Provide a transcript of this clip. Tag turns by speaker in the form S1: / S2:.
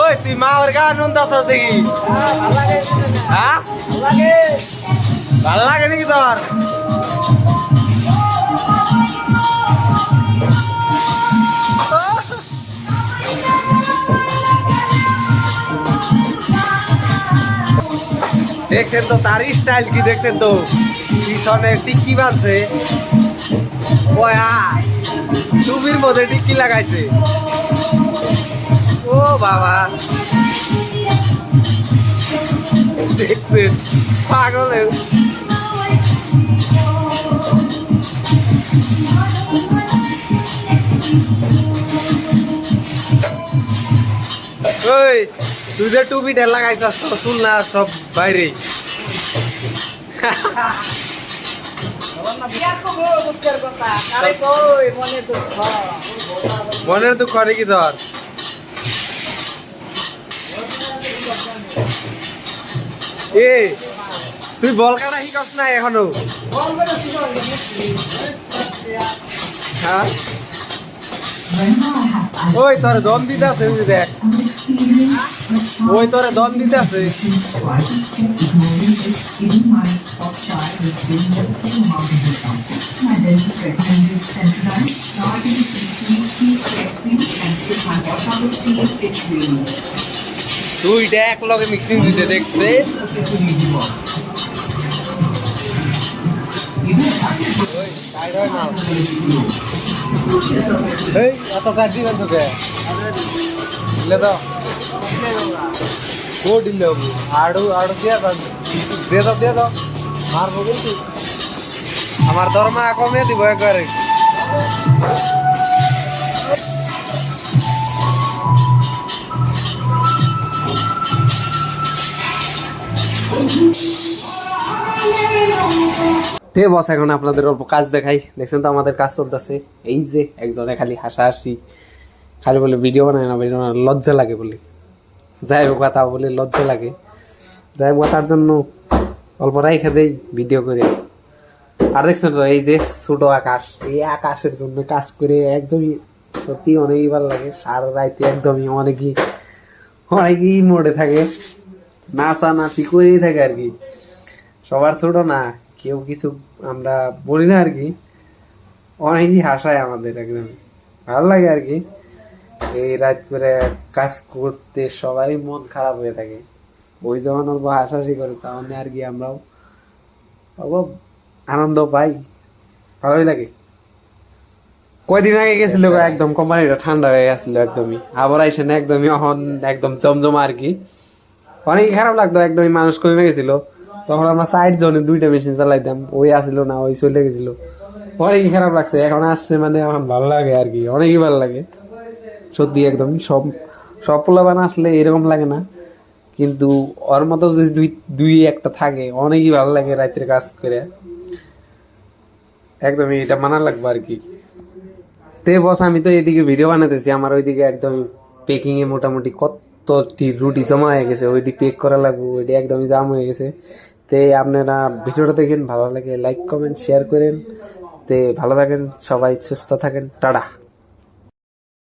S1: ওই, তুই মা ওর গান শুনতাছ দেখি। হ্যাঁ? ভালো লাগে নাকি তোর? দেখছেন তো, তার স্টাইল কি দেখছেন তো? পিছনে টিকি বাঁধছে। টুপির মধ্যে টিকি লাগাইছে। ও বাবা। দেখছেন পাগলের ওই তুই যে টুপিটা লাগাইছাস শুন না সব বাইরে। মনের দুঃখ। করে কি এ, তুই বল কাটা শিখাস না এখনও? হ্যাঁ? ওই তোর দম দিতে আছে দেখ। ওই তোরে দম দিতে আছে। দুইটা এক লগে মিক্সিং দিতে দেখছে। এই, এত কাট দিবেন তোকে? দিলে তো কো দিলে হব। আড়ু আড়ু দিয়ে দিয়ে দাও দিয়ে দাও। মারবো কিন্তু। আমার দরমা কমে দিব একবারে। তে বস, এখন আপনাদের অল্প কাজ দেখাই। দেখছেন তো আমাদের কাজ চলতেছে। এই যে একজনে খালি হাসাহাসি, খালি বলে ভিডিও বানায় না ভিডিও লজ্জা লাগে বলে। যাই হোক, কথা বলে লজ্জা লাগে। যাই হোক, তার জন্য অল্প রাইখে দেই ভিডিও করে। আর দেখছেন তো, এই যে ছোট আকাশ, এই আকাশের জন্য কাজ করে একদমই সত্যি অনেকই ভালো লাগে। সারা রাইতে একদমই অনেকই অনেকই মোড়ে থাকে। নাচা নাচি করেই থাকে আর কি। সবার ছোট না কেউ কিছু আমরা বলি না আর কি। অনেকই হাসায় আমাদের একদম। ভালো লাগে আর কি। এই রাত করে কাজ করতে সবারই মন খারাপ হয়ে থাকে। ওই যখন অল্প হাসাহাসি করে তখন আর কি আমরাও অল্প আনন্দ পাই। ভালোই লাগে। কয়দিন আগে গেছিল গো একদম কোম্পানিটা ঠান্ডা হয়ে গেছিল একদমই। আবার আইসে না একদমই এখন একদম জমজমা আর কি। অনেক খারাপ লাগতো একদমই মানুষ কমে গেছিল। তখন আমরা সাইড জনে দুইটা মেশিন চালাইতাম। ওই আসিল না, ওই চলে গেছিল। অনেকই খারাপ লাগছে। এখন আসছে মানে এখন ভালো লাগে আর কি, অনেকই ভালো লাগে। সত্যি একদম, সব সব পোলাবান আসলে এরকম লাগে না। কিন্তু ওর মতো যদি দুই দুই একটা থাকে, অনেকই ভালো লাগে রাতের কাজ করে। একদমই এটা মানা লাগবে আর কি। তে বস আমি তো এদিকে ভিডিও বানাতেছি আমার ওইদিকে একদম পেকিং এ মোটামুটি কতটি রুটি জমা হয়ে গেছে, ওইটি পেক করা লাগবে, ওইটি একদমই জাম হয়ে গেছে। তে আপনারা ভিডিওটা দেখেন, ভালো লাগে লাইক কমেন্ট শেয়ার করেন। তে ভালো থাকেন, সবাই সুস্থ থাকেন, টাটা।